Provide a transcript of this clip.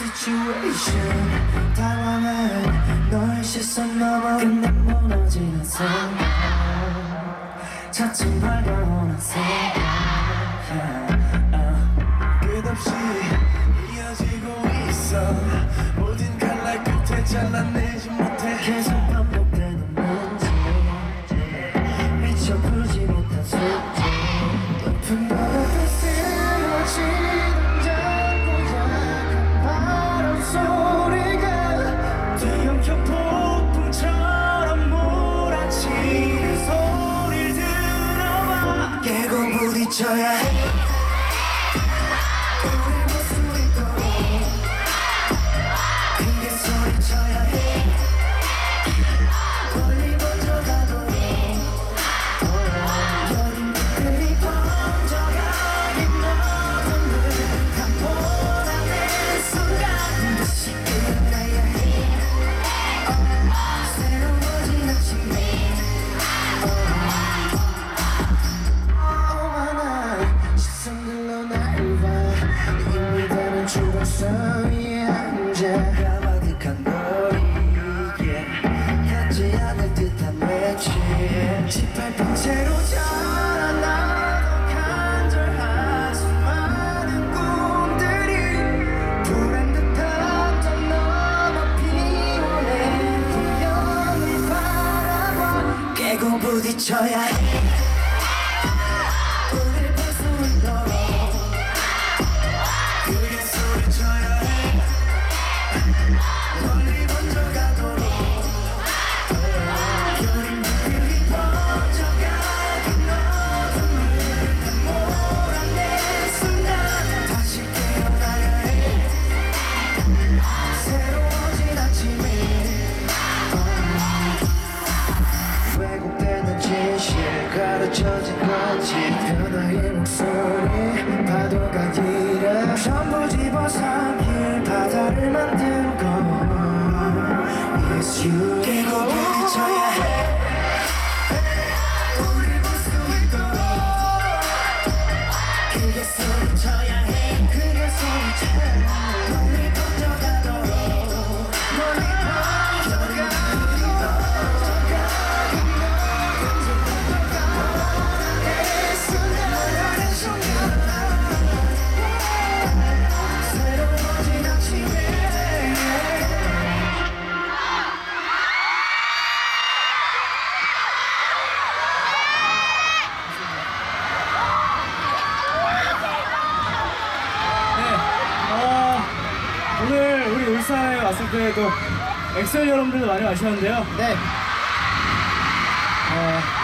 situation. 당황한 너의 시선 넘어 끝내 무너지는 순간 차츰 밝아오는 순간 끝없이 이어지고 있어. 모든 칼날 끝에 잘라내지 못해. 계속 반복되는 문제. 미처 풀지 못한 숙제. 높은 부딪혀야 해 짓밟힌 채로 자라나던 간절한 수많은 꿈들이 불안 듯한 저 넘어 피어낸 풍경을 바라봐. 깨고 부딪혀야 해 건지 변화의 목소리 파도가 일어 전부 집어삼킬 바다를 만든 건 It's you. 깨고 부딪혀야 해. 우릴 볼수 있도록 크게 소리쳐야 해. 크게 소리쳐 엑사에 왔을 때도 엑셀 여러분들도 많이 와주셨는데요. 네. 어,